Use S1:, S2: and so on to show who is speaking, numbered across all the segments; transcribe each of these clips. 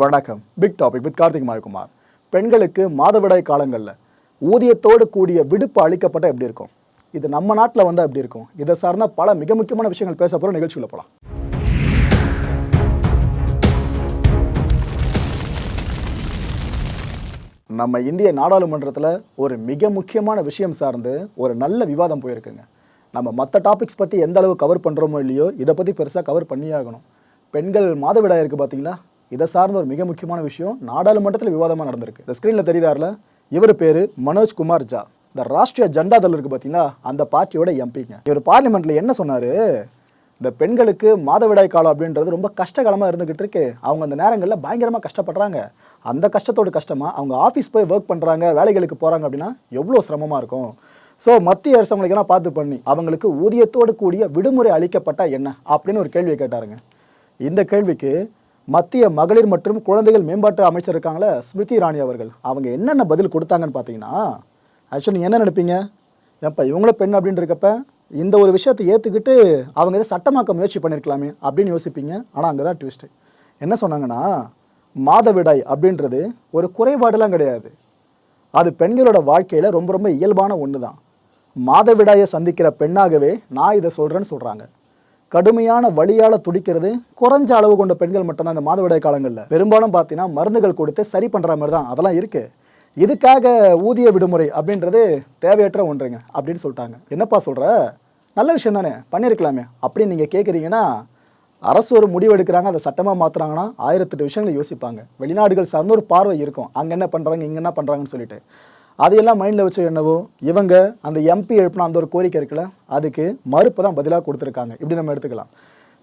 S1: வணக்கம். Big topic with Karthik Mayakumar. பெண்களுக்கு மாதவிடாய் காலங்களில் ஊதியத்தோடு கூடிய விடுப்பு அளிக்கப்பட்ட எப்படி இருக்கும்? இது நம்ம நாட்டில் வந்தால் எப்படி இருக்கும்? இதை சார்ந்த பல மிக முக்கியமான விஷயங்கள் பேச போகிற நிகழ்ச்சியில் போகலாம் நம்ம இந்திய நாடாளுமன்றத்தில் ஒரு மிக முக்கியமான விஷயம் சார்ந்து ஒரு நல்ல விவாதம் போயிருக்குங்க. நம்ம மற்ற டாபிக்ஸ் பற்றி எந்த அளவு கவர் பண்ணுறோமோ இல்லையோ இதை பற்றி பெருசாக கவர் பண்ணியே ஆகணும். பெண்கள் மாதவிடாய் இருக்குது பார்த்தீங்களா இதை சார்ந்த ஒரு மிக முக்கியமான விஷயம் நாடாளுமன்றத்தில் விவாதமாக நடந்திருக்கு. இந்த ஸ்க்ரீனில் தெரியுறாருல இவர் பேர் மனோஜ் குமார் ஜா. இந்த ராஷ்ட்ரிய ஜனதா தள் இருக்குது பார்த்தீங்களா அந்த பார்ட்டியோட எம்பிங்க. இவர் பார்லிமெண்ட்டில் என்ன சொன்னார்? இந்த பெண்களுக்கு மாதவிடாய் காலம் அப்படின்றது ரொம்ப கஷ்டகாலமாக இருந்துகிட்டு இருக்கு. அவங்க அந்த நேரங்களில் பயங்கரமாக கஷ்டப்படுறாங்க. அந்த கஷ்டத்தோட கஷ்டமாக அவங்க ஆஃபீஸ் போய் ஒர்க் பண்ணுறாங்க வேலைகளுக்கு போகிறாங்க அப்படின்னா எவ்வளோ சிரமமாக இருக்கும்? ஸோ மத்திய அரசாங்கங்களுக்கெல்லாம் பார்த்து பண்ணி அவங்களுக்கு ஊதியத்தோடு கூடிய விடுமுறை அளிக்கப்பட்டால் என்ன? அப்படின்னு ஒரு கேள்வியை கேட்டாருங்க. இந்த கேள்விக்கு மத்திய மகளிர் மற்றும் குழந்தைகள் மேம்பாட்டு அமைச்சர் இருக்காங்களே ஸ்மிருதி இராணி அவர்கள். அவங்க என்னென்ன பதில் கொடுத்தாங்கன்னு பார்த்தீங்கன்னா ஆக்சுவலி நீங்கள் என்ன நினைப்பீங்க? ஏப்பா இவங்கள பெண் அப்படின்னு இருக்கப்ப இந்த ஒரு விஷயத்தை ஏற்றுக்கிட்டு அவங்க இதை சட்டமாக்க முயற்சி பண்ணியிருக்கலாமே அப்படின்னு யோசிப்பீங்க. ஆனால் அங்கே தான் ட்விஸ்ட்டு என்ன சொன்னாங்கன்னா மாதவிடாய் அப்படின்றது ஒரு குறைபாடுலாம் கிடையாது. அது பெண்களோட வாழ்க்கையில் ரொம்ப ரொம்ப இயல்பான ஒன்று தான் மாதவிடாயை சந்திக்கிற பெண்ணாகவே நான் இதை சொல்கிறேன்னு சொல்கிறாங்க கடுமையான வழியால் துடிக்கிறது குறைஞ்ச அளவு கொண்ட பெண்கள் மட்டும்தான் இந்த மாதவிடாய் காலங்களில். பெரும்பாலும் பார்த்தீங்கன்னா மருந்துகள் கொடுத்து சரி பண்ணுற மாதிரி தான் அதெல்லாம் இருக்குது இதுக்காக ஊதிய விடுமுறை அப்படின்றது தேவையற்ற ஒன்றுங்க அப்படின்னு சொல்லிட்டாங்க. என்னப்பா சொல்கிற நல்ல விஷயம் தானே பண்ணியிருக்கலாமே. அப்படின்னு நீங்கள் கேட்குறீங்கன்னா அரசு ஒரு முடிவு எடுக்கிறாங்க அதை சட்டமாக மாற்றுறாங்கன்னா ஆயிரத்தெட்டு விஷயங்களை யோசிப்பாங்க. வெளிநாடுகள் சார்ந்த ஒரு பார்வை இருக்கும். அங்கே என்ன பண்ணுறாங்க இங்கே என்ன பண்ணுறாங்கன்னு சொல்லிட்டு. அதையெல்லாம் மைண்டில் வச்சு என்னவோ இவங்க அந்த எம்பி எழுப்பின அந்த ஒரு கோரிக்கை இருக்குல்ல அதுக்கு மறுப்பு தான் பதிலாக கொடுத்துருக்காங்க. இப்படி நம்ம எடுத்துக்கலாம்.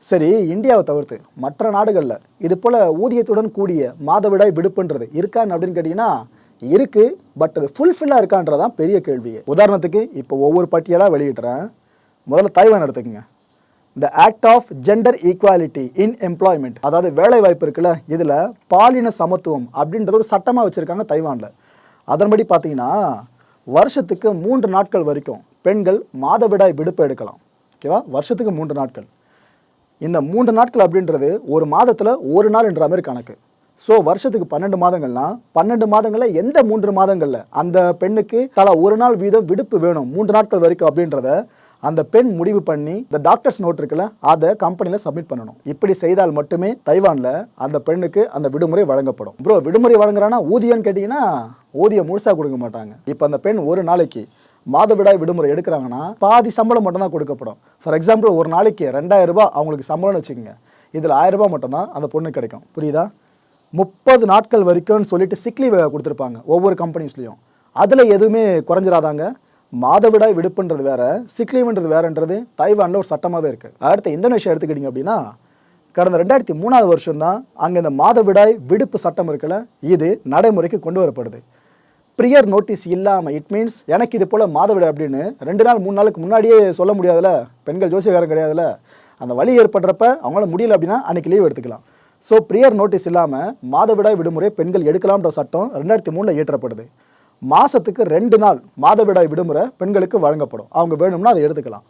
S1: சரி இந்தியாவை தவிர்த்து மற்ற நாடுகளில் இது போல் ஊதியத்துடன் கூடிய மாதவிடாய் விடுப்புன்றது இருக்கான்னு அப்படின்னு கேட்டிங்கன்னா இருக்குது பட் அது ஃபுல்ஃபில்லாக இருக்கான்றதான் பெரிய கேள்வி உதாரணத்துக்கு இப்போ ஒவ்வொரு பட்டியலாக வெளியிடுறேன். முதல்ல தைவான் எடுத்துக்கோங்க. The act of gender equality in employment அதாவது வேலை வாய்ப்பு இருக்குல்ல இதில் பாலின சமத்துவம் அப்படின்றது ஒரு சட்டமாக வச்சுருக்காங்க தைவானில் அதன்படி பார்த்தீங்கன்னா வருஷத்துக்கு மூன்று நாட்கள் வரைக்கும் பெண்கள் மாதவிடாய் விடுப்பு எடுக்கலாம். ஓகேவா? வருஷத்துக்கு மூன்று நாட்கள். இந்த மூன்று நாட்கள் அப்படின்றது ஒரு மாதத்தில் ஒரு நாள் என்ற மாதிரி கணக்கு. ஸோ வருஷத்துக்கு பன்னெண்டு மாதங்கள்னா பன்னெண்டு மாதங்களில் எந்த மூன்று மாதங்களில் அந்த பெண்ணுக்கு தலா ஒரு நாள் வீதம் விடுப்பு வேணும் மூன்று நாட்கள் வரைக்கும் அப்படின்றத அந்த பெண் முடிவு பண்ணி இந்த டாக்டர்ஸ் நோட் இருக்குல்ல அதை கம்பெனியில் சப்மிட் பண்ணணும். இப்படி செய்தால் மட்டுமே தைவானில் அந்த பெண்ணுக்கு அந்த விடுமுறை வழங்கப்படும். ப்ரோ விடுமுறை வழங்குறானா ஊதியம்னு கேட்டிங்கன்னா ஊதியம் முழுசாக கொடுக்க மாட்டாங்க. இப்போ அந்த பெண் ஒரு நாளைக்கு மாதவிடாய் விடுமுறை எடுக்கிறாங்கன்னா பாதி சம்பளம் மட்டும்தான் கொடுக்கப்படும். ஃபார் எக்ஸாம்பிள் ஒரு நாளைக்கு ரெண்டாயிரம் ரூபாய் அவங்களுக்கு சம்பளம்னு வச்சுக்கோங்க. இதில் ஆயிரம் ரூபாய் மட்டும்தான் அந்த பொண்ணு கிடைக்கும். புரியுதா? முப்பது நாட்கள் வரைக்கும்னு சொல்லிட்டு சிக்லி கொடுத்துருப்பாங்க ஒவ்வொரு கம்பெனிஸ்லேயும் அதில் எதுவுமே குறைஞ்சிடாதாங்க மாதவிடாய் விடுப்புன்றது வேற சிக்லீவ்ன்றது வேறன்றது தைவானில் ஒரு சட்டமாகவே இருக்குது அடுத்து இந்தோனேஷியா எடுத்துக்கிட்டிங்க அப்படின்னா கடந்த ரெண்டாயிரத்தி மூணாவது வருஷம் தான் அங்கே இந்த மாதவிடாய் விடுப்பு சட்டம் இருக்கல இது நடைமுறைக்கு கொண்டு வரப்படுது. ப்ரியர் நோட்டீஸ் இல்லாமல் இட் மீன்ஸ் எனக்கு இது போல் மாதவிடாய் அப்படின்னு ரெண்டு நாள் மூணு நாளுக்கு முன்னாடியே சொல்ல முடியாதுல்ல பெண்கள் ஜோசியக்காரன் கிடையாதுல்ல அந்த வழி ஏற்படுறப்ப அவங்களால முடியல அப்படின்னா அன்றைக்கி லீவ் எடுத்துக்கலாம். ஸோ ப்ரியர் நோட்டீஸ் இல்லாமல் மாதவிடாய் விடுமுறை பெண்கள் எடுக்கலாம்ன்ற சட்டம் ரெண்டாயிரத்தி மூணில் இயற்றப்படுது. மாதத்துக்கு ரெண்டு நாள் மாதவிடாய் விடுமுறை பெண்களுக்கு வழங்கப்படும். அவங்க வேணும்னா அதை எடுத்துக்கலாம்.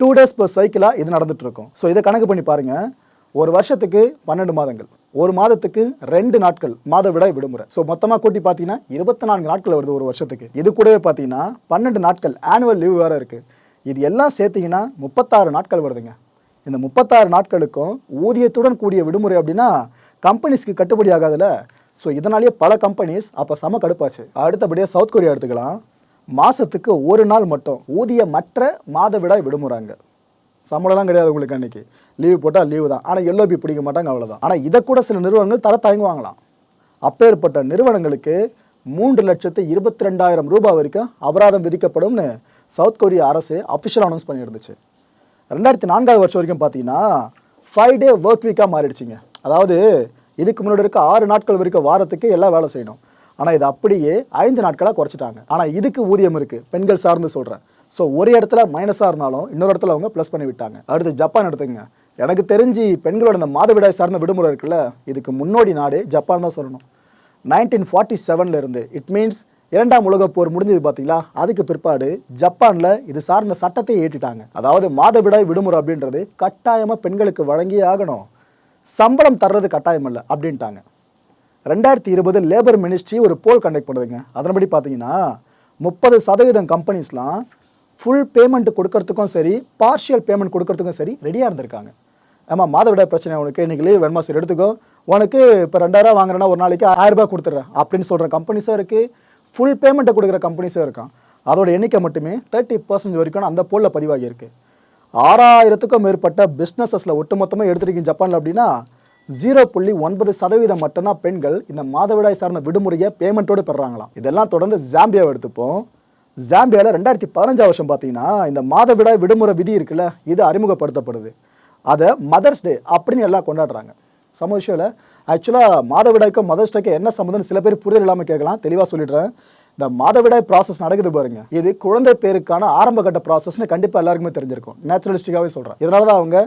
S1: டூ டேஸ் ப்ளஸ் சைக்கிளாக இது நடந்துகிட்ருக்கும் ஸோ இதை கணக்கு பண்ணி பாருங்கள் ஒரு வருஷத்துக்கு பன்னெண்டு மாதங்கள். ஒரு மாதத்துக்கு ரெண்டு நாட்கள் மாதவிடாய் விடுமுறை. ஸோ மொத்தமாக கூட்டி பார்த்தீங்கன்னா இருபத்தி நான்கு நாட்கள் வருது ஒரு வருஷத்துக்கு. இது கூடவே பார்த்தீங்கன்னா பன்னெண்டு நாட்கள் ஆனுவல் லீவ் வேறு இருக்குது இது எல்லாம் சேர்த்திங்கன்னா முப்பத்தாறு நாட்கள் வருதுங்க. இந்த முப்பத்தாறு நாட்களுக்கும் ஊதியத்துடன் கூடிய விடுமுறை அப்படின்னா கம்பெனிஸ்க்கு கட்டுப்படி ஆகாதில்ல ஸோ இதனாலேயே பல கம்பெனிஸ் அப்போ செம கடுப்பாச்சு. அடுத்தபடியாக சவுத் கொரியா எடுத்துக்கலாம். மாதத்துக்கு ஒரு நாள் மட்டும் ஊதியமற்ற மாதவிடாய் விடுமுறாங்க. சம்பளம்லாம் கிடையாது உங்களுக்கு அன்னைக்கு. லீவு போட்டால் லீவு தான். ஆனால் எல்லோபி பிடிக்க மாட்டாங்க அவ்வளோதான் ஆனால் இதை கூட சில நிறுவனங்கள் தர தயங்குவாங்களாம். அப்பேற்பட்ட நிறுவனங்களுக்கு மூன்று லட்சத்து இருபத்தி ரெண்டாயிரம் ரூபாய் வரைக்கும் அபராதம் விதிக்கப்படும்னு சவுத் கொரிய அரசு அஃபிஷியல் அனௌன்ஸ் பண்ணியிருந்துச்சு. ரெண்டாயிரத்தி நான்காவது வருஷம் வரைக்கும் பார்த்தீங்கன்னா ஃபைவ் டே ஒர்க் வீக்காக மாறிடுச்சிங்க. அதாவது இதுக்கு முன்னாடி இருக்க ஆறு நாட்கள் வரைக்கும் வாரத்துக்கு எல்லாம் வேலை செய்யணும். ஆனால் இது அப்படியே ஐந்து நாட்களாக குறைச்சிட்டாங்க. ஆனால் இதுக்கு ஊதியம் இருக்குது பெண்கள் சார்ந்து சொல்கிறேன் ஸோ ஒரு இடத்துல மைனஸாக இருந்தாலும் இன்னொரு இடத்துல அவங்க ப்ளஸ் பண்ணி விட்டாங்க. அடுத்து ஜப்பான் எடுத்துங்க எனக்கு தெரிஞ்சு பெண்களோட இந்த மாதவிடாய் சார்ந்த விடுமுறை இருக்குல்ல இதுக்கு முன்னோடி நாடு ஜப்பான் தான் சொல்லணும். நைன்டீன் ஃபார்ட்டி செவனில் இருந்து இட் மீன்ஸ் இரண்டாம் உலகப் போர் முடிஞ்சது பார்த்தீங்களா அதுக்கு பிற்பாடு ஜப்பானில் இது சார்ந்த சட்டத்தை ஏற்றிட்டாங்க. அதாவது மாதவிடாய் விடுமுறை அப்படின்றது கட்டாயமாக பெண்களுக்கு வழங்கியே ஆகணும். சம்பளம் தர்றது கட்டாயம் இல்லை அப்படின்ட்டாங்க. ரெண்டாயிரத்தி இருபது லேபர் மினிஸ்ட்ரி ஒரு போல் கண்டக்ட் பண்ணுதுங்க. அதன்படி பார்த்தீங்கன்னா முப்பது சதவீதம் கம்பெனிஸ்லாம் ஃபுல் பேமெண்ட் கொடுக்கறதுக்கும் சரி பார்ஷியல் பேமெண்ட் கொடுக்கறதுக்கும் சரி ரெடியாக இருந்திருக்காங்க. ஆமாம் மாதவிடாய் பிரச்சனை உனக்கு இன்னைக்கு லீவ் வேணுமா? சரி எடுத்துக்கோ. உனக்கு இப்போ ரெண்டாயிரம் வாங்குறேன்னா ஒரு நாளைக்கு ஆயிரம் ரூபாய் கொடுத்துட்றேன் அப்படின்னு சொல்கிற கம்பெனிஸும் இருக்குது ஃபுல் பேமெண்ட்டை கொடுக்குற கம்பெனிஸும் இருக்கான். அதோட எண்ணிக்கை மட்டுமே தேர்ட்டி பர்சன்ட் வரைக்கும் அந்த போலில் பதிவாகியிருக்கு. ஆறாயிரத்துக்கும் மேற்பட்ட பிஸ்னஸஸில் ஒட்டுமொத்தமாக எடுத்துருக்கீங்க ஜப்பானில் அப்படின்னா ஜீரோ புள்ளி ஒன்பது சதவீதம் மட்டும்தான் பெண்கள் இந்த மாதவிடாய் சார்ந்த விடுமுறையை பேமெண்ட்டோடு பெறுறாங்களாம். இதெல்லாம் தொடர்ந்து ஜாம்பியாவை எடுத்துப்போம். ஜாம்பியாவில் ரெண்டாயிரத்தி பதினஞ்சாம் வருஷம் பார்த்தீங்கன்னா இந்த மாதவிடாய் விடுமுறை விதி இருக்குல்ல இது அறிமுகப்படுத்தப்படுது. அதை மதர்ஸ் டே அப்படின்னு எல்லாம் கொண்டாடுறாங்க. சம விஷயம் ஆக்சுவலாக மாதவிடாய்க்கும் மதர்ஸ்டாக்கும் என்ன சம்மந்தம் சில பேர் புரிதல் இல்லாமல் கேட்கலாம். தெளிவாக சொல்லிடுறேன். இந்த மாதவிடாய் ப்ராசஸ் நடக்குது பாருங்க. இது குழந்தை பேருக்கான ஆரம்ப கட்ட ப்ராசஸ்னு கண்டிப்பாக எல்லாருக்குமே தெரிஞ்சிருக்கும். நேச்சுரலிஸ்டிக்காகவே சொல்கிறேன் இதனால தான் அவங்க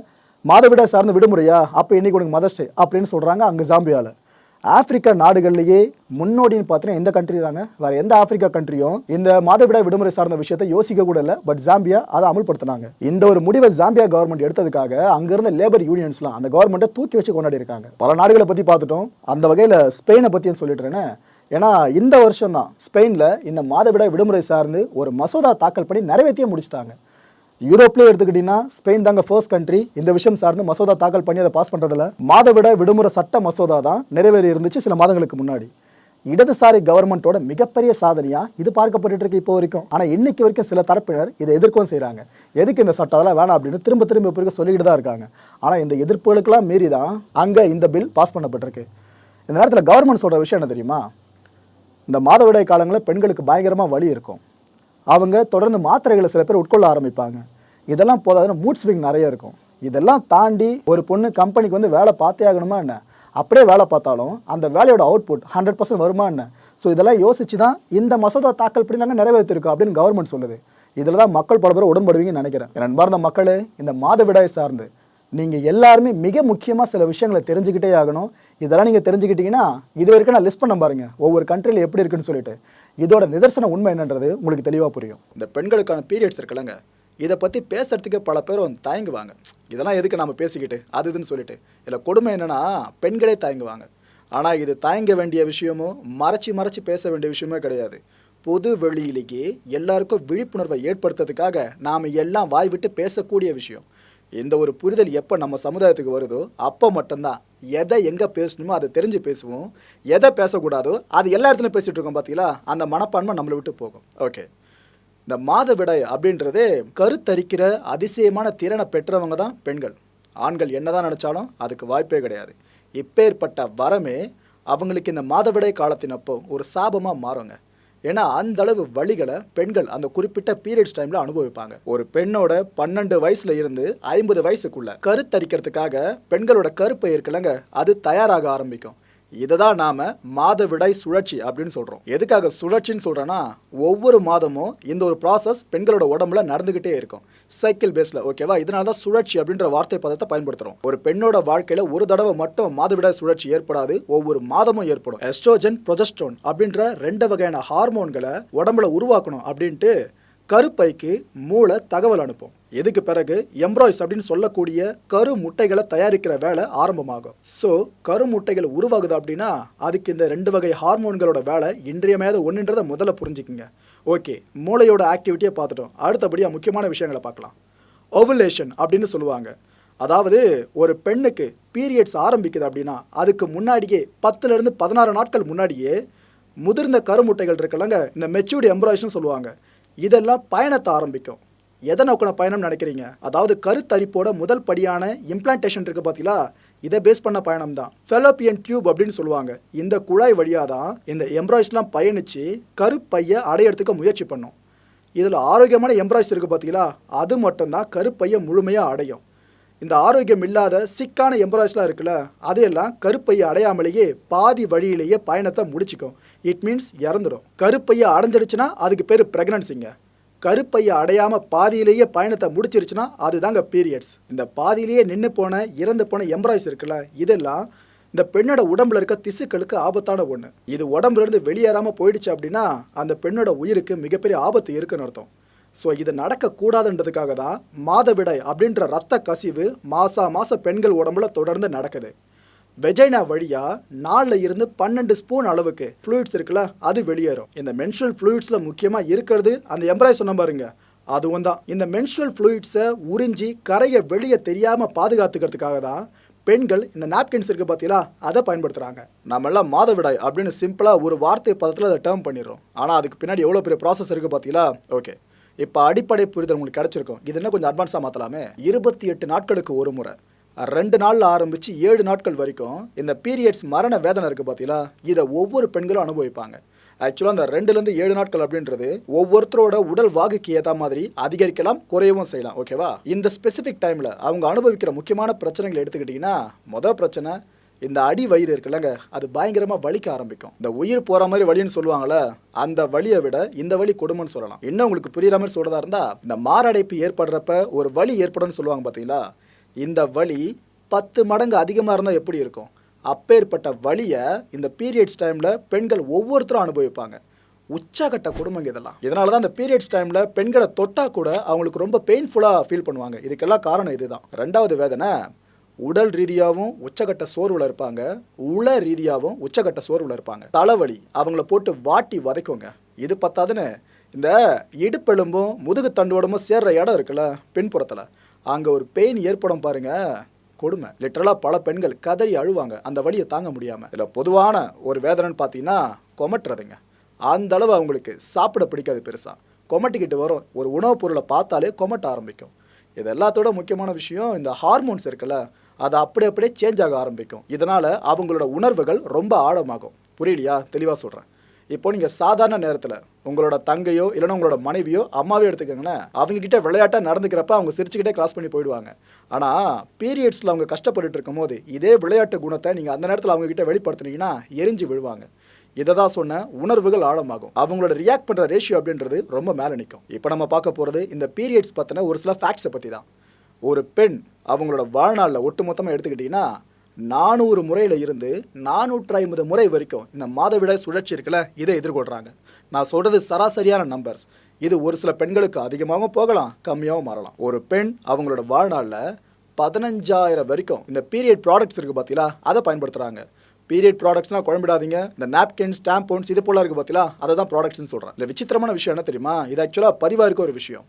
S1: மாதவிடாய் சார்ந்த விடுமுறையா? அப்போ இன்னைக்கு உனக்கு மதர்ஸ் டே அப்படின்னு சொல்கிறாங்க அங்கே ஜாம்பியாவில் ஆப்பிரிக்கா நாடுகள்லேயே முன்னோடின்னு பார்த்தீங்கன்னா எந்த கண்ட்ரி தாங்க. வேறு எந்த ஆப்பிரிக்கா கண்ட்ரியும் இந்த மாதவிடா விடுமுறை சார்ந்த விஷயத்தை யோசிக்க கூட இல்லை. பட் ஜாம்பியா அதை அமல்படுத்தினாங்க. இந்த ஒரு முடிவை ஜாம்பியா கவர்மெண்ட் எடுத்ததுக்காக அங்கிருந்த லேபர் யூனியன்ஸ்லாம் அந்த கவர்மெண்ட்டை தூக்கி வச்சு கொண்டாடி இருக்காங்க. பல நாடுகளை பற்றி பார்த்துட்டோம். அந்த வகையில் ஸ்பெயினை பற்றியும் சொல்லிட்டுறேன்னு ஏன்னா இந்த வருஷம் தான் ஸ்பெயினில் இந்த மாதவிடாய் விடுமுறை சார்ந்து ஒரு மசோதா தாக்கல் பண்ணி நிறைவேற்றியே முடிச்சிட்டாங்க. யூரோப்லேயே எடுத்துக்கிட்டிங்கன்னா ஸ்பெயின் தாங்க ஃபர்ஸ்ட் கண்ட்ரி இந்த விஷயம் சார்ந்து மசோதா தாக்கல் பண்ணி அதை பாஸ் பண்ணுறதுல மாதவிட விடுமுறை சட்ட மசோதா தான் நிறைவேறி இருந்துச்சு சில மாதங்களுக்கு முன்னாடி. இடதுசாரி கவர்மெண்ட்டோட மிகப்பெரிய சாதனையாக இது பார்க்கப்பட்டு இருக்கு இப்போ வரைக்கும். ஆனால் இன்னைக்கு வரைக்கும் சில தரப்பினர் இதை எதிர்க்கவும் செய்கிறாங்க எதுக்கு இந்த சட்டம் அதெல்லாம் வேணாம் அப்படின்னு திரும்ப திரும்ப இப்போ வரைக்கும் சொல்லிக்கிட்டு தான் இருக்காங்க. ஆனால் இந்த எதிர்ப்புகளுக்கெல்லாம் மீறி தான் அங்கே இந்த பில் பாஸ் பண்ணப்பட்டிருக்கு. இந்த நேரத்தில் கவர்மெண்ட் சொல்கிற விஷயம் என்ன தெரியுமா? இந்த மாதவிடாய் காலங்களில் பெண்களுக்கு பயங்கரமாக வழி இருக்கும். அவங்க தொடர்ந்து மாத்திரைகளை சில பேர் உட்கொள்ள ஆரம்பிப்பாங்க. இதெல்லாம் போதாதுன்னு மூட் ஸ்விங் நிறைய இருக்கும். இதெல்லாம் தாண்டி ஒரு பொண்ணு கம்பெனிக்கு வந்து வேலை பார்த்தே ஆகணுமா என்ன? அப்படியே வேலை பார்த்தாலும் அந்த வேலையோட அவுட்புட் ஹண்ட்ரட் பர்சன்ட் வருமா என்ன? ஸோ இதெல்லாம் யோசிச்சு தான் இந்த மசோதா தாக்கல் பண்ணி நாங்கள் நிறைவேற்றிருக்கோம் அப்படின்னு கவர்மெண்ட் சொல்லுது. இதில் தான் மக்கள் பல பேர் உடன்படுவீங்கன்னு நினைக்கிறேன். நண்பார்ந்த மக்களே இந்த மாதவிடாய் சார்ந்து நீங்கள் எல்லாருமே மிக முக்கியமாக சில விஷயங்களை தெரிஞ்சுக்கிட்டே ஆகணும். இதெல்லாம் நீங்கள் தெரிஞ்சுக்கிட்டீங்கன்னா இது வரைக்கும் நான் லிஸ்ட் பண்ண பாருங்க. ஒவ்வொரு கண்ட்ரியில் எப்படி இருக்குன்னு சொல்லிட்டு. இதோட நிதர்சன உண்மை என்னன்றது உங்களுக்கு தெளிவாக புரியும். இந்த பெண்களுக்கான பீரியட்ஸ் இருக்குல்லங்க. இதை பற்றி பேசுறதுக்கு பல பேர் வந்து தயங்குவாங்க. இதெல்லாம் எதுக்கு நம்ம பேசிக்கிட்டு அது இதுன்னு சொல்லிட்டு. இதில் கொடுமை என்னன்னா பெண்களே தயங்குவாங்க. ஆனால் இது தயங்க வேண்டிய விஷயமும் மறைச்சி மறைச்சி பேச வேண்டிய விஷயமே கிடையாது. பொது வெளியிலேயே எல்லாருக்கும் விழிப்புணர்வை ஏற்படுத்துறதுக்காக நாம் எல்லாம் வாய் விட்டு பேசக்கூடிய விஷயம். இந்த ஒரு புரிதல் எப்போ நம்ம சமுதாயத்துக்கு வருதோ அப்போ மட்டும்தான். எதை எங்கே பேசணுமோ அதை தெரிஞ்சு பேசுவோம். எதை பேசக்கூடாதோ அது எல்லா இடத்துலையும் பேசிகிட்டு இருக்கோம் பார்த்தீங்களா அந்த மனப்பான்மை நம்மளை விட்டு போகும். ஓகே இந்த மாதவிடாய் அப்படின்றது கருத்தரிக்கிற அதிசயமான திறனை பெற்றவங்க தான் பெண்கள். ஆண்கள் என்னதான் நினச்சாலும் அதுக்கு வாய்ப்பே கிடையாது. இப்பேற்பட்ட வரமே அவங்களுக்கு இந்த மாதவிடாய் காலத்தினப்போ ஒரு சாபமாக மாறுங்க. ஏன்னா அந்த அளவு வழிகளை பெண்கள் அந்த குறிப்பிட்ட பீரியட்ஸ் டைம்ல அனுபவிப்பாங்க. ஒரு பெண்ணோட பன்னெண்டு வயசுல இருந்து ஐம்பது வயசுக்குள்ள கருத்தரிக்கிறதுக்காக பெண்களோட கருப்பை இருக்குல்லங்க அது தயாராக ஆரம்பிக்கும். இதை தான் நாம மாதவிடாய் சுழற்சி அப்படின்னு சொல்றோம். எதுக்காக சுழற்சின்னு சொல்றேன்னா ஒவ்வொரு மாதமும் இந்த ஒரு ப்ராசஸ் பெண்களோட உடம்புல நடந்துகிட்டே இருக்கும். சைக்கிள் பேஸ்ல ஓகேவா இதனால தான் சுழற்சி அப்படின்ற வார்த்தை பதத்தை பயன்படுத்துறோம். ஒரு பெண்ணோட வாழ்க்கையில ஒரு தடவை மட்டும் மாதவிடாய் சுழற்சி ஏற்படாது ஒவ்வொரு மாதமும் ஏற்படும். எஸ்ட்ரோஜன் ப்ரொஜெஸ்ட்ரோன் அப்படின்ற ரெண்டு வகையான ஹார்மோன்களை உடம்புல உருவாக்கணும் அப்படின்ட்டு கருப்பைக்கு மூளை தகவல் அனுப்பும். இதுக்கு பிறகு எம்ப்ராய்ஸ் அப்படின்னு சொல்லக்கூடிய கரு முட்டைகளை தயாரிக்கிற வேலை ஆரம்பமாகும். ஸோ கரு முட்டைகள் உருவாகுது அப்படின்னா அதுக்கு இந்த ரெண்டு வகை ஹார்மோன்களோட வேலை இன்றியமையாத ஒன்றுன்றதை முதல்ல புரிஞ்சுக்குங்க. ஓகே மூளையோட ஆக்டிவிட்டியை பார்த்துட்டோம். அடுத்தபடியாக முக்கியமான விஷயங்களை பார்க்கலாம். ஓவலேஷன் அப்படின்னு சொல்லுவாங்க. அதாவது ஒரு பெண்ணுக்கு பீரியட்ஸ் ஆரம்பிக்குது அப்படின்னா அதுக்கு முன்னாடியே பத்துலேருந்து பதினாறு நாட்கள் முன்னாடியே முதிர்ந்த கருமுட்டைகள் இருக்குல்லங்க இந்த மெச்சூர்டு எம்ப்ராய்ஸ்னு சொல்லுவாங்க. இதெல்லாம் பயணத்தை ஆரம்பிக்கும். எதை நோக்கின பயணம் நினைக்கிறீங்க? அதாவது கருத்தரிப்போட முதல் படியான இம்ப்ளான்டேஷன் இருக்கு பார்த்தீங்களா இதை பேஸ் பண்ண பயணம் தான் ஃபெலோப்பியன் டியூப் அப்படின்னு சொல்லுவாங்க. இந்த குழாய் வழியாக தான் இந்த எம்ப்ராய்ஸ்லாம் பயணித்து கருப்பையை அடையறதுக்கு முயற்சி பண்ணும். இதில் ஆரோக்கியமான எம்ப்ராய்ஸ் இருக்குது பார்த்தீங்களா அது மட்டும்தான் கருப்பையை முழுமையாக அடையும். இந்த ஆரோக்கியம் இல்லாத சிக்கான எம்ப்ராய்ஸ்லாம் இருக்குல்ல அதையெல்லாம் கருப்பையை அடையாமலேயே பாதி வழியிலேயே பயணத்தை முடிச்சுக்கும். இட் மீன்ஸ் இறந்துடும் கருப்பையை அடைஞ்சிடுச்சுன்னா அதுக்கு பேர் ப்ரெக்னன்சிங்க கருப்பையை அடையாமல் பாதியிலேயே பயணத்தை முடிச்சிருச்சுன்னா அதுதாங்க பீரியட்ஸ் இந்த பாதியிலேயே நின்று போன இறந்து போன எம்ப்ராய்ஸ் இருக்குல்ல இதெல்லாம் இந்த பெண்ணோட உடம்புல இருக்க திசுக்களுக்கு ஆபத்தான ஒன்று இது உடம்புலேருந்து வெளியேறாமல் போயிடுச்சு அப்படின்னா அந்த பெண்ணோட உயிருக்கு மிகப்பெரிய ஆபத்து இருக்குன்னு அர்த்தம். ஸோ இது நடக்கக்கூடாதுன்றதுக்காக தான் மாதவிடாய் அப்படின்ற ரத்த கசிவு மாசா மாச பெண்கள் உடம்புல தொடர்ந்து நடக்குது. வெஜைனா வழியாக நாலில் இருந்து பன்னெண்டு ஸ்பூன் அளவுக்கு ஃப்ளூயிட்ஸ் இருக்குல்ல அது வெளியேறும். இந்த மென்ஸ்ட்ரல் ஃப்ளூயிட்ஸில் முக்கியமாக இருக்கிறது அந்த எம்ப்ராய் சொன்ன பாருங்க. அதுவும் தான். இந்த மென்ஸ்ட்ரல் ஃப்ளூயிட்ஸை உறிஞ்சி கரையை வெளியே தெரியாமல் பாதுகாத்துக்கிறதுக்காக தான் பெண்கள் இந்த நாப்கின்ஸ் இருக்கு பார்த்தீங்களா அதை பயன்படுத்துகிறாங்க நம்மெல்லாம் மாதவிடாய் அப்படின்னு சிம்பிளாக ஒரு வார்த்தை பதத்தில் அதை டேர்ம் பண்ணிடுறோம். ஆனால் அதுக்கு பின்னாடி எவ்வளோ பெரிய ப்ராசஸ் இருக்குது பார்த்தீங்களா ஓகே இப்போ அடிப்படை புரிதல் உங்களுக்கு கிடச்சிருக்கும். இது என்ன கொஞ்சம் அட்வான்ஸாக மாற்றலாமே இருபத்தி எட்டு நாட்களுக்கு ஒரு முறை. ரெண்டு நாளில் ஆரம்பித்து ஏழு நாட்கள் வரைக்கும் இந்த பீரியட்ஸ் மரண வேதனை இருக்குது பார்த்தீங்களா இதை ஒவ்வொரு பெண்களும் அனுபவிப்பாங்க. ஆக்சுவலாக அந்த ரெண்டுலேருந்து ஏழு நாட்கள் அப்படின்றது ஒவ்வொருத்தரோட உடல் வாகுக்கு ஏற்ற மாதிரி அதிகரிக்கலாம் குறையவும் செய்யலாம். ஓகேவா இந்த ஸ்பெசிஃபிக் டைமில் அவங்க அனுபவிக்கிற முக்கியமான பிரச்சனைகளை எடுத்துக்கிட்டிங்கன்னா மொதல் பிரச்சனை இந்த அடி வயிறு இருக்குல்லங்க அது பயங்கரமாக வலிக்க ஆரம்பிக்கும். இந்த உயிர் போகிற மாதிரி வலின்னு சொல்லுவாங்கள்ல அந்த வலியை விட இந்த வலி கொடுமைன்னு சொல்லலாம். இன்னும் உங்களுக்கு புரியுற மாதிரி சொல்கிறதா இருந்தால் இந்த மாரடைப்பு ஏற்படுறப்ப ஒரு வலி ஏற்படும்னு சொல்லுவாங்க பார்த்தீங்களா இந்த வலி பத்து மடங்கு அதிகமாக இருந்தால் எப்படி இருக்கும்? அப்பேற்பட்ட வழியை இந்த பீரியட்ஸ் டைமில் பெண்கள் ஒவ்வொருத்தரும் அனுபவிப்பாங்க. உச்சகட்ட குடும்பங்க இதெல்லாம். இதனால தான் இந்த பீரியட்ஸ் டைமில் பெண்களை தொட்டால் கூட அவங்களுக்கு ரொம்ப பெயின்ஃபுல்லாக ஃபீல் பண்ணுவாங்க. இதுக்கெல்லாம் காரணம் இதுதான். ரெண்டாவது வேதனை உடல் ரீதியாகவும் உச்சகட்ட சோர்வில் இருப்பாங்க. உள ரீதியாகவும் உச்சகட்ட சோர்வில் இருப்பாங்க. தலைவலி அவங்கள போட்டு வாட்டி வதைக்குங்க. இது பத்தாதுன்னு இந்த இடுப்பெலும்பும் முதுகு தண்டுவடமும் சேர்ற இடம் இருக்குல்ல பின்புறத்தில். அங்கே ஒரு பெயின் ஏற்படும் பாருங்க. கொடுமை. லிட்டரலாக பல பெண்கள் கதறி அழுவாங்க. அந்த வழியை தாங்க முடியாமல் இதில் பொதுவான ஒரு வேதனைன்னு பார்த்தீங்கன்னா கொமட்டுறதுங்க. அந்த அளவு அவங்களுக்கு சாப்பிட பிடிக்காது பெருசாக கொமட்டிக்கிட்டு வரும். ஒரு உணவுப் பொருளை பார்த்தாலே கொமட்ட ஆரம்பிக்கும். இது எல்லாத்தோட முக்கியமான விஷயம் இந்த ஹார்மோன்ஸ் இருக்குல்ல அது அப்படி அப்படியே சேஞ்ச் ஆக ஆரம்பிக்கும். இதனால் அவங்களோட உணர்வுகள் ரொம்ப ஆழமாகும். புரியலையா? தெளிவாக சொல்கிறேன் இப்போ நீங்கள் சாதாரண நேரத்தில் உங்களோட தங்கையோ இல்லைன்னா உங்களோட மனைவியோ அம்மாவே எடுத்துக்கோங்களேன். அவங்க கிட்ட விளையாட்டாக நடந்துக்கிறப்ப அவங்க சிரிச்சுக்கிட்டே கிராஸ் பண்ணி போயிடுவாங்க. ஆனால் பீரியட்ஸில் அவங்க கஷ்டப்பட்டுட்டு இருக்கும்போது இதே விளையாட்டு குணத்தை நீங்கள் அந்த நேரத்தில் அவங்க கிட்ட வெளிப்படுத்துனீங்கன்னா எரிஞ்சு விழுவாங்க. இதை தான் சொன்ன உணர்வுகள் ஆழமாகும். அவங்களோட ரியாக்ட் பண்ணுற ரேஷியோ அப்படின்றது ரொம்ப மேலே நிற்கும் இப்போ நம்ம பார்க்க போகிறது இந்த பீரியட்ஸ் பற்றின ஒரு சில ஃபேக்ட்ஸை பற்றி தான் ஒரு பெண் அவங்களோட வாழ்நாளில் ஒட்டுமொத்தமாக எடுத்துக்கிட்டிங்கன்னா நானூறு முறையில் இருந்து நானூற்றி ஐம்பது முறை வரைக்கும் இந்த மாதவிடாய் சுழற்சி இருக்குல்ல இதை எதிர்கொள்கிறாங்க நான் சொல்கிறது சராசரியான நம்பர்ஸ் இது ஒரு சில பெண்களுக்கு அதிகமாகவும் போகலாம் கம்மியாகவும் மாறலாம். ஒரு பெண் அவங்களோட வாழ்நாளில் பதினஞ்சாயிரம் வரைக்கும் இந்த பீரியட் ப்ராடக்ட்ஸ் இருக்குது பார்த்தீங்களா அதை பயன்படுத்துகிறாங்க பீரியட் ப்ராடக்ட்ஸ்லாம் குழம்பிடாதீங்க. இந்த நாப்கின்ஸ் ஸ்டாம்போன்ஸ் இது போல இருக்குது பார்த்தீங்களா அதை தான் ப்ராடக்ட்ஸ்னு சொல்கிறேன் இல்லை விசித்திரமான விஷயம் என்ன தெரியுமா? இது ஆக்சுவலாக பதிவாக இருக்க ஒரு விஷயம்.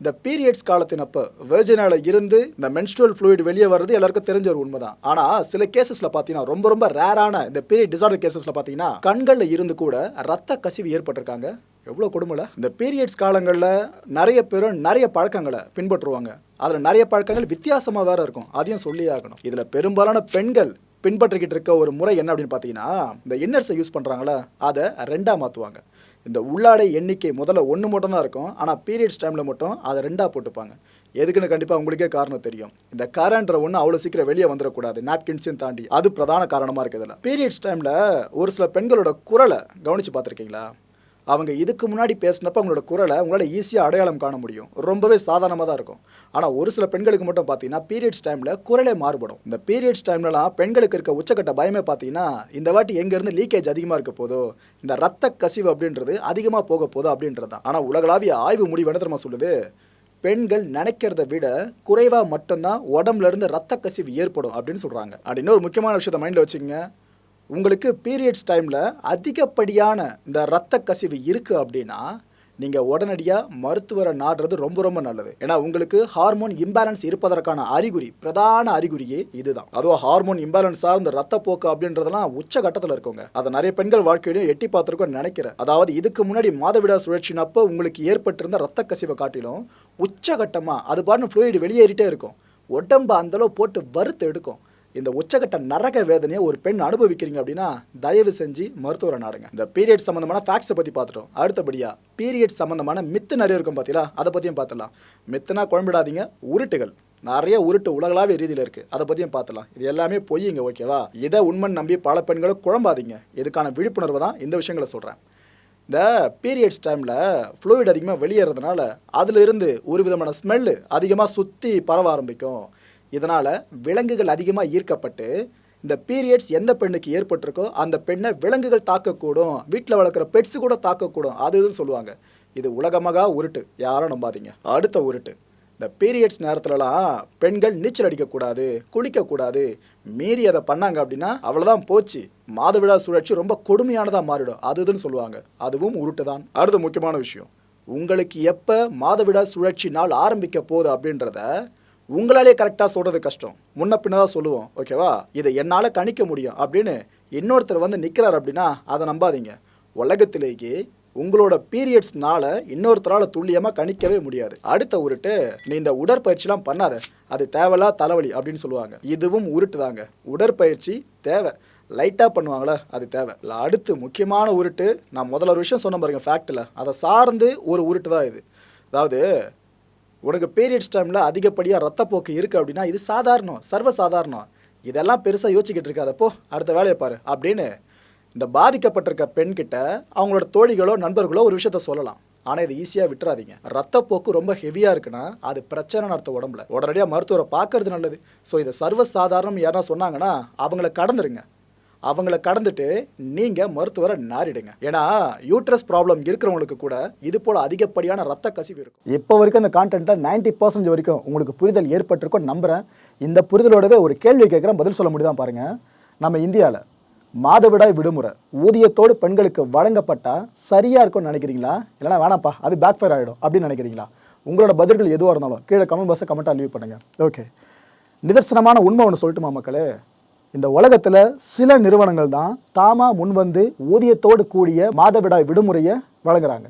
S1: இந்த பீரியட்ஸ் காலத்தினப்போ வெர்ஜினால இருந்து இந்த மென்ஸ்ட்ரல் ஃப்ளூயிட் வெளியே வர்றது எல்லாருக்கும் தெரிஞ்ச ஒரு உண்மை தான் ஆனால் சில கேசஸில் பார்த்தீங்கன்னா ரொம்ப ரொம்ப ரேரான இந்த பீரியட் டிசார்டர் கேசஸில் பார்த்தீங்கன்னா கண்களில் இருந்து கூட ரத்த கசிவு ஏற்பட்டிருக்காங்க. எவ்வளோ கொடுமல. இந்த பீரியட்ஸ் காலங்களில் நிறைய பேரும் நிறைய பழக்கங்களை பின்பற்றுவாங்க. அதில் நிறைய பழக்கங்கள் வித்தியாசமாக வேறு இருக்கும். அதையும் சொல்லியே ஆகணும். இதில் பெரும்பாலான பெண்கள் பின்பற்றிக்கிட்டு இருக்க ஒரு முறை என்ன அப்படின்னு பார்த்தீங்கன்னா இந்த இன்னர்ஸை யூஸ் பண்ணுறாங்களே அதை ரெண்டாக மாற்றுவாங்க இந்த உள்ளாடை எண்ணிக்கை முதல்ல ஒன்று மட்டும் தான் இருக்கும் ஆனால் பீரியட்ஸ் டைமில் மட்டும் அதை ரெண்டாக போட்டுப்பாங்க. எதுக்குன்னு கண்டிப்பாக உங்களுக்கே காரணம் தெரியும். இந்த கரண்ட்ற ஒன்று அவ்வளோ சீக்கிரம் வெளியே வந்துடக்கூடாது. நாப்கின்ஸையும் தாண்டி. அது பிரதான காரணமாக இருக்குது இதில். பீரியட்ஸ் டைமில் ஒரு சில பெண்களோட குரலை கவனித்து பார்த்துருக்கீங்களா? அவங்க இதுக்கு முன்னாடி பேசினப்ப அவங்களோட குரலை உங்களால் ஈஸியாக அடையாளம் காண முடியும். ரொம்பவே சாதாரணமாக தான் இருக்கும். ஆனால் ஒரு சில பெண்களுக்கு மட்டும் பார்த்தீங்கன்னா பீரியட்ஸ் டைமில் குரலே மாறுபடும். இந்த பீரியட்ஸ் டைம்லலாம் பெண்களுக்கு இருக்க உச்சக்கட்ட பயமே பார்த்தீங்கன்னா இந்த வாட்டி எங்கேருந்து லீக்கேஜ் அதிகமாக இருக்க போதோ இந்த ரத்த கசிவு அப்படின்றது அதிகமாக போக போதோ அப்படின்றது தான். ஆனால் உலகளாவிய ஆய்வு முடிவு என்ன தெரியுமா சொல்லுது? பெண்கள் நினைக்கிறத விட குறைவாக மட்டும்தான் உடம்புல இருந்து ரத்த கசிவு ஏற்படும் அப்படின்னு சொல்கிறாங்க அப்படி இன்னொரு முக்கியமான விஷயத்தை மைண்டில் வச்சுக்கோங்க. உங்களுக்கு பீரியட்ஸ் டைமில் அதிகப்படியான இந்த ரத்த கசிவு இருக்குது அப்படின்னா நீங்கள் உடனடியாக மருத்துவரை நாடுறது ரொம்ப ரொம்ப நல்லது. ஏன்னா உங்களுக்கு ஹார்மோன் இம்பேலன்ஸ் இருப்பதற்கான அறிகுறி பிரதான அறிகுறியே இதுதான். அதுவும் ஹார்மோன் இம்பேலன்ஸாக சார்ந்த ரத்தப்போக்கு அப்படின்றதெல்லாம் உச்ச கட்டத்தில் இருக்குங்க அதை நிறைய பெண்கள் வாழ்க்கையிலையும் எட்டி பார்த்துருக்கோம் நினைக்கிறேன். அதாவது இதுக்கு முன்னாடி மாதவிடா சுழற்சினப்போ உங்களுக்கு ஏற்பட்டிருந்த ரத்த கசிவை காட்டிலும் உச்சகட்டமாக அது பாட்டு ஃப்ளூயிட் வெளியேறிட்டே இருக்கும். உடம்பு அந்தளவு போட்டு வறுத்து எடுக்கும். இந்த உச்சகட்ட நரக வேதனையை ஒரு பெண் அனுபவிக்கிறீங்க அப்படின்னா தயவு செஞ்சு மருத்துவரை நாடுங்க. இந்த பீரியட் சம்மந்தமான ஃபேக்ட்ஸை பற்றி பார்த்துட்டோம். அடுத்தபடியாக பீரியட் சம்மந்தமான மித்து நிறைய இருக்கும் பார்த்தீங்களா அதை பற்றியும் பார்த்துலாம் மித்துனா குழம்பிடாதீங்க உருட்டுகள். நிறைய உருட்டு உலகளாவிய ரீதியில் இருக்குது அதை பற்றியும் பார்த்துலாம் இது எல்லாமே பொய்யுங்க ஓகேவா இதை உண்மை நம்பி பல பெண்களும் குழம்பாதீங்க. இதுக்கான விழிப்புணர்வு தான் இந்த விஷயங்களை சொல்கிறேன் இந்த பீரியட்ஸ் டைமில் ஃப்ளூயிட் அதிகமாக வெளியேறதுனால அதிலிருந்து ஒரு விதமான ஸ்மெல்லு அதிகமாக சுற்றி பரவ ஆரம்பிக்கும். இதனால் விலங்குகள் அதிகமாக ஈர்க்கப்பட்டு இந்த பீரியட்ஸ் எந்த பெண்ணுக்கு ஏற்பட்டிருக்கோ அந்த பெண்ணை விலங்குகள் தாக்கக்கூடும் வீட்டில் வளர்க்குற பெட்ஸு கூட தாக்கக்கூடும். அது இதுன்னு சொல்லுவாங்க. இது உலகமாக உருட்டு. யாரும் நம்பாதீங்க. அடுத்த உருட்டு. இந்த பீரியட்ஸ் நேரத்துலலாம் பெண்கள் நீச்சல் அடிக்கக்கூடாது குளிக்கக்கூடாது. மீறி அதை பண்ணாங்க அப்படின்னா அவ்வளோதான் போச்சு. மாதவிடா சுழற்சி ரொம்ப கொடுமையானதாக மாறிடும். அது இதுன்னு சொல்லுவாங்க. அதுவும் உருட்டு தான் அடுத்த முக்கியமான விஷயம். உங்களுக்கு எப்போ மாதவிடா சுழற்சி நாள் ஆரம்பிக்க போகுது அப்படின்றத உங்களாலே கரெக்டாக சொல்கிறது கஷ்டம். முன்ன பின்ன தான் சொல்லுவோம். ஓகேவா? இதை என்னால் கணிக்க முடியும் அப்படின்னு இன்னொருத்தர் வந்து நிற்கிறார் அப்படின்னா அதை நம்பாதீங்க. உலகத்திலேயே உங்களோட பீரியட்ஸ்னால இன்னொருத்தரால் துல்லியமாக கணிக்கவே முடியாது. அடுத்த உருட்டு நீ இந்த உடற்பயிற்சிலாம் பண்ணாத. அது தேவையில்லா தலைவலி அப்படின்னு சொல்லுவாங்க. இதுவும் உருட்டு தாங்க உடற்பயிற்சி தேவை. லைட்டாக பண்ணுவாங்களே அது தேவை. இல்லை அடுத்து முக்கியமான உருட்டு நான் முதல்ல ஒரு விஷயம் சொன்ன பாருங்க ஃபேக்டில் அதை சார்ந்து ஒரு உருட்டு தான் இது. அதாவது உனக்கு பீரியட்ஸ் டைமில் அதிகப்படியாக ரத்தப்போக்கு இருக்குது அப்படின்னா இது சாதாரணம் சர்வ சாதாரணம் இதெல்லாம் பெருசாக யோசிச்சுக்கிட்டு இருக்காதப்போ அடுத்த வேலையை பாரு அப்படின்னு இந்த பாதிக்கப்பட்டிருக்க பெண்கிட்ட அவங்களோட தோழிகளோ நண்பர்களோ ஒரு விஷயத்த சொல்லலாம். ஆனால் இது ஈஸியாக விட்டுறாதீங்க. ரத்தப்போக்கு ரொம்ப ஹெவியாக இருக்குன்னா அது பிரச்சனை நடத்த உடம்புல. உடனடியாக மருத்துவரை பார்க்கறது நல்லது. ஸோ இதை சர்வ சாதாரணம் யாரா சொன்னாங்கன்னா அவங்கள கடந்துருங்க. அவங்கள கடந்துட்டு நீங்கள் மருத்துவரை நாரிடுங்க. ஏன்னா யூட்ரஸ் ப்ராப்ளம் இருக்கிறவங்களுக்கு கூட இது போல் அதிகப்படியான ரத்த கசிவு இருக்கும். இப்போ வரைக்கும் அந்த கான்டென்ட்டை நைன்டி பர்சன்ட் வரைக்கும் உங்களுக்கு புரிதல் ஏற்பட்டிருக்கும் நம்புகிறேன் இந்த புரிதலோடவே ஒரு கேள்வி கேட்குறேன் பதில் சொல்ல முடியுதான் பாருங்கள் நம்ம இந்தியாவில் மாதவிடாய் விடுமுறை ஊதியத்தோடு பெண்களுக்கு வழங்கப்பட்டால் சரியாக இருக்கும்னு நினைக்கிறீங்களா? இல்லைனா வேணாம்ப்பா அது பேக் ஃபயர் ஆகிடும் அப்படின்னு நினைக்கிறீங்களா? உங்களோட பதில்கள் எதுவாக இருந்தாலும் கீழே கமெண்ட் பாக்ஸை கமெண்ட்டாக லீவ் பண்ணுங்கள் ஓகே நிதர்சனமான உண்மை ஒன்று சொல்லட்டுமா மக்களே? இந்த உலகத்தில் சில நிறுவனங்கள் தான் தாமாக முன்வந்து ஊதியத்தோடு கூடிய மாதவிடாய் விடுமுறையை வழங்குறாங்க.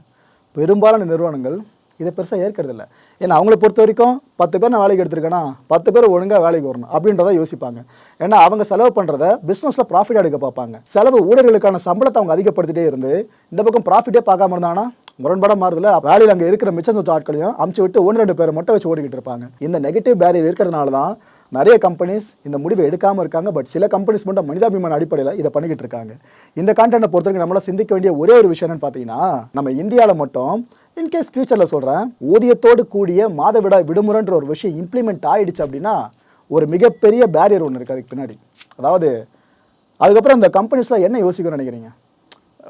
S1: பெரும்பாலான நிறுவனங்கள் இதை பெருசாக ஏற்கிறதில்ல. ஏன்னா அவங்கள பொறுத்த வரைக்கும் பத்து பேர் நான் வேலைக்கு எடுத்திருக்கேன்னா பத்து பேர் ஒழுங்காக வேலைக்கு வரணும் அப்படின்றத யோசிப்பாங்க. ஏன்னா அவங்க செலவு பண்ணுறத பிஸ்னஸில் ப்ராஃபிட் எடுக்க பார்ப்பாங்க. செலவு ஊழியர்களுக்கான சம்பளத்தை அவங்க அதிகப்படுத்திட்டே இருந்து இந்த பக்கம் ப்ராஃபிட்டே பார்க்காம இருந்தாங்கன்னா முரண்பட மாறுதல வேலையில் அங்கே இருக்கிற மிச்சம் சொச்ச ஆட்களையும் அமுச்சு விட்டு ஒன்று ரெண்டு பேரை மட்டும் வச்சு ஓடிக்கிட்டு இருப்பாங்க. இந்த நெகட்டிவ் பேரியர் இருக்கிறதுனால தான் நிறைய கம்பெனிஸ் இந்த முடிவை எடுக்காமல் இருக்காங்க. பட் சில கம்பெனிஸ் மட்டும் மனிதாபிமான அடிப்படையில் இதை பண்ணிக்கிட்டு இருக்காங்க. இந்த கான்டென்ட்டை பொறுத்த வரைக்கும் நம்மளால் சிந்திக்க வேண்டிய ஒரே ஒரு விஷயம் என்னன்னு பார்த்தீங்கன்னா நம்ம இந்தியாவில் மட்டும் இன்கேஸ் ஃபியூச்சரில் சொல்கிறேன் ஊதியத்தோடு கூடிய மாதவிடா விடுமுறைன்ற ஒரு விஷயம் இம்ப்ளிமெண்ட் ஆகிடுச்சு அப்படின்னா ஒரு மிகப்பெரிய பேரியர் ஒன்று இருக்குது அதுக்கு பின்னாடி. அதாவது அதுக்கப்புறம் இந்த கம்பெனிஸ்லாம் என்ன யோசிக்கணும்னு நினைக்கிறீங்க?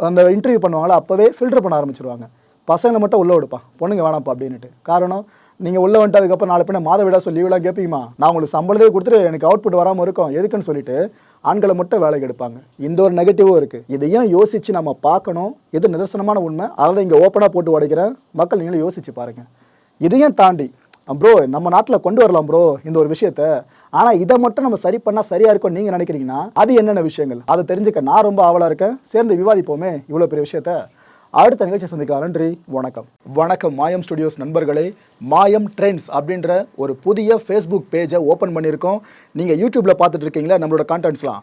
S1: அந்த இன்டர்வியூ பண்ணுவாங்களா அப்போவே ஃபில்டர் பண்ண ஆரம்பிச்சிருவாங்க. பசங்களை மட்டும் உள்ளே விடுப்பா. பொண்ணுங்க வேணாம்ப்பா அப்படின்ட்டு காரணம் நீங்கள் உள்ளே வந்துட்டதுக்கப்புறம் நாலு பின்ன மாத விடா சொல்லி லீவ்லாம் கேட்பீங்கம்மா நான் உங்களுக்கு சம்பளத்தே கொடுத்துட்டு எனக்கு அவுட்புட் வராமல் இருக்கும். எதுக்குன்னு சொல்லிட்டு ஆண்களை மட்டும் வேலைக்கு எடுப்பாங்க. இந்த ஒரு நெகட்டிவும் இருக்குது இதையும் யோசித்து நம்ம பார்க்கணும். இது நிதர்சனமான உண்மை? அதை இங்கே ஓப்பனாக போட்டு உடைக்கிறேன். மக்கள் நீங்களும் யோசித்து பாருங்கள் இதையும் தாண்டி ப்ரோ நம்ம நாட்டில் கொண்டு வரலாம் ப்ரோ இந்த ஒரு விஷயத்த. ஆனால் இதை மட்டும் நம்ம சரி பண்ணால் சரியாக இருக்கும் நீங்கள் நினைக்கிறீங்கன்னா அது என்னென்ன விஷயங்கள்? அதை தெரிஞ்சுக்க நான் ரொம்ப ஆவலாக இருக்கேன். சேர்ந்து விவாதிப்போமே இவ்வளோ பெரிய விஷயத்த. அடுத்த நிகழ்ச்சி சந்திக்கலாம். நன்றி வணக்கம். வணக்கம் மாயம் ஸ்டுடியோஸ் நண்பர்களே. மாயம் ட்ரெண்ட்ஸ் அப்படின்ற ஒரு புதிய ஃபேஸ்புக் பேஜை ஓப்பன் பண்ணியிருக்கோம். நீங்கள் யூடியூப்பில் பார்த்துட்டு இருக்கீங்களா? நம்மளோட கான்டென்ட்ஸ்லாம்